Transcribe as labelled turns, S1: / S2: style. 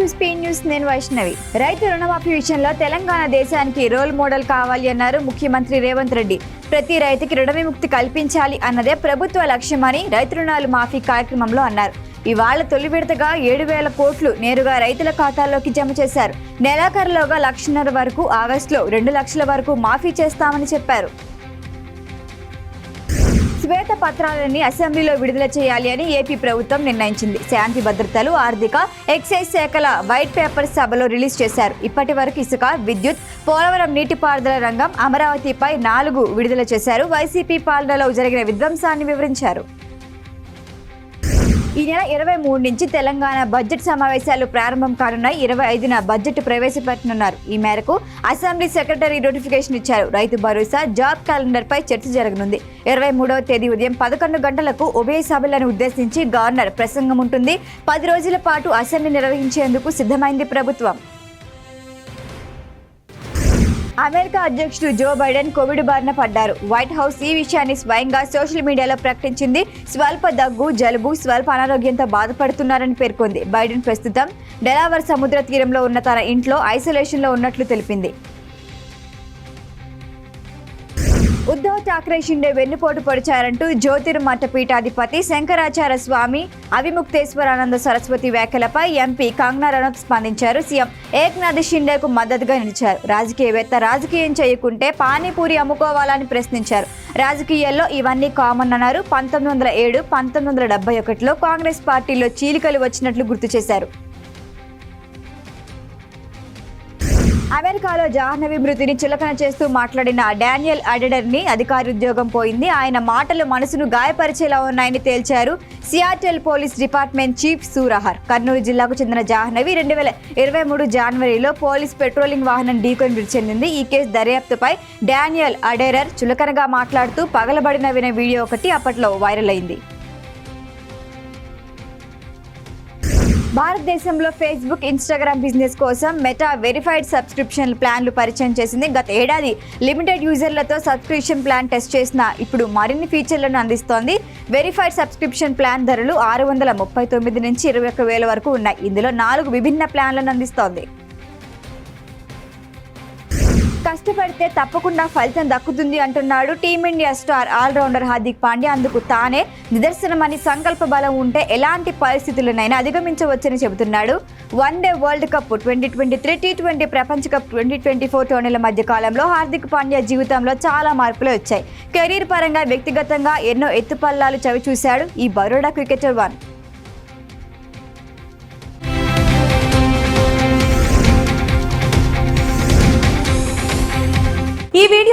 S1: To speed news నేను వైష్ణవి. రైతు రుణమాఫీ విషయంలో తెలంగాణ దేశానికి రోల్ మోడల్ కావాలి అన్నారు ముఖ్యమంత్రి రేవంత్ రెడ్డి. ప్రతి రైతుకి రుణ విముక్తి కల్పించాలి అన్నదే ప్రభుత్వ లక్ష్యమని రైతు రుణాలు మాఫీ కార్యక్రమంలో అన్నారు. ఇవాళ తొలి విడతగా ఏడు వేల కోట్లు నేరుగా రైతుల ఖాతాల్లోకి జమ చేశారు. నెలాఖరులోగా లక్షన్నర వరకు ఆగస్టులో రెండు లక్షల వరకు మాఫీ చేస్తామని చెప్పారు. శ్వేత పత్రాలని అసెంబ్లీలో విడుదల చేయాలి అని ఏపీ ప్రభుత్వం నిర్ణయించింది. శాంతి భద్రతలు ఆర్థిక ఎక్సైజ్ శాఖల వైట్ పేపర్ సభలో రిలీజ్ చేశారు. ఇప్పటి వరకు ఇసుక విద్యుత్ పోలవరం నీటిపారుదల రంగం అమరావతిపై నాలుగు విడుదల చేశారు. వైసీపీ పాలనలో జరిగిన విధ్వంసాన్ని వివరించారు. ఈ నెల ఇరవై మూడు నుంచి తెలంగాణ బడ్జెట్ సమావేశాలు ప్రారంభం కానున్నాయి. ఇరవై ఐదున బడ్జెట్ ప్రవేశపెట్టనున్నారు. ఈ మేరకు అసెంబ్లీ సెక్రటరీ నోటిఫికేషన్ ఇచ్చారు. రైతు భరోసా జాబ్ క్యాలెండర్పై చర్చ జరగనుంది. ఇరవై మూడవ తేదీ ఉదయం పదకొండు గంటలకు ఉభయ సభలను ఉద్దేశించి గవర్నర్ ప్రసంగం ఉంటుంది. పది రోజుల పాటు అసెంబ్లీ నిర్వహించేందుకు సిద్ధమైంది ప్రభుత్వం. అమెరికా అధ్యక్షుడు జో బైడెన్ కోవిడ్ బారిన పడ్డారు. వైట్ హౌస్ ఈ విషయాన్ని స్వయంగా సోషల్ మీడియాలో ప్రకటించింది. స్వల్ప దగ్గు జలుబు స్వల్ప అనారోగ్యంతో బాధపడుతున్నారని పేర్కొంది. బైడెన్ ప్రస్తుతం డెలావర్ సముద్ర తీరంలో ఉన్న తన ఇంట్లో ఐసోలేషన్లో ఉన్నట్లు తెలిపింది. ఉద్ధవ్ ఠాక్రే షిండే వెన్నుపోటు పొడిచారంటూ జ్యోతిర్మఠ పీఠాధిపతి శంకరాచార్య స్వామి అవిముక్తేశ్వరానంద సరస్వతి వ్యాఖ్యలపై ఎంపీ కాంగ్నా రనౌత్ స్పందించారు. సీఎం ఏక్నాథ్ షిండేకు మద్దతుగా నిలిచారు. రాజకీయవేత్త రాజకీయం చేయకుంటే పానీపూరి అమ్ముకోవాలని ప్రశ్నించారు. రాజకీయాల్లో ఇవన్నీ కామన్ అన్నారు. పంతొమ్మిది వందల ఏడు పంతొమ్మిది వందల డెబ్బై ఒకటిలో కాంగ్రెస్ పార్టీలో చీలికలు వచ్చినట్లు గుర్తు చేశారు. అమెరికాలో జాహ్నవి మృతిని చులకన చేస్తూ మాట్లాడిన డానియల్ అడెడర్ని అధికారి ఉద్యోగం పోయింది. ఆయన మాటలు మనసును గాయపరిచేలా ఉన్నాయని తేల్చారు. Seattle police department chief సూరహర్. Kurnool జిల్లాకు చెందిన జాహ్నవి రెండు వేల ఇరవై మూడు జనవరిలో పోలీస్ పెట్రోలింగ్ వాహనం ఢీకొని మృతి చెందింది. ఈ కేసు దర్యాప్తుపై డానియల్ అడెరర్ చులకనగా మాట్లాడుతూ పగలబడిన విన వీడియో ఒకటి అప్పట్లో వైరల్ అయింది. భారతదేశంలో ఫేస్బుక్ ఇన్స్టాగ్రామ్ బిజినెస్ కోసం మెటా వెరిఫైడ్ సబ్స్క్రిప్షన్ ప్లాన్లు పరిచయం చేసింది గత ఏడాది. లిమిటెడ్ యూజర్లతో సబ్స్క్రిప్షన్ ప్లాన్ టెస్ట్ చేసిన ఇప్పుడు మరిన్ని ఫీచర్లను అందిస్తోంది. వెరిఫైడ్ సబ్స్క్రిప్షన్ ప్లాన్ ధరలు ఆరు వందల ముప్పై తొమ్మిది నుంచి ఇరవై ఒక్క వేల వరకు ఉన్నాయి. ఇందులో నాలుగు విభిన్న ప్లాన్లను అందిస్తోంది. కష్టపడితే తప్పకుండా ఫలితం దక్కుతుంది అంటున్నాడు Team India star allrounder Hardik Pandya. అందుకు తానే నిదర్శనమని సంకల్ప బలం ఉంటే ఎలాంటి పరిస్థితులనైనా అధిగమించవచ్చని చెబుతున్నాడు. One day world cup twenty twenty three T twenty ప్రపంచ కప్ ట్వంటీ ట్వంటీ ఫోర్ టోర్నీల మధ్య కాలంలో హార్దిక్ పాండ్యా జీవితంలో చాలా మార్పులు వచ్చాయి. కెరీర్ పరంగా వ్యక్తిగతంగా ఎన్నో ఎత్తుపల్లాలు చవి చూశాడు ఈ బరోడా క్రికెటర్ వన్.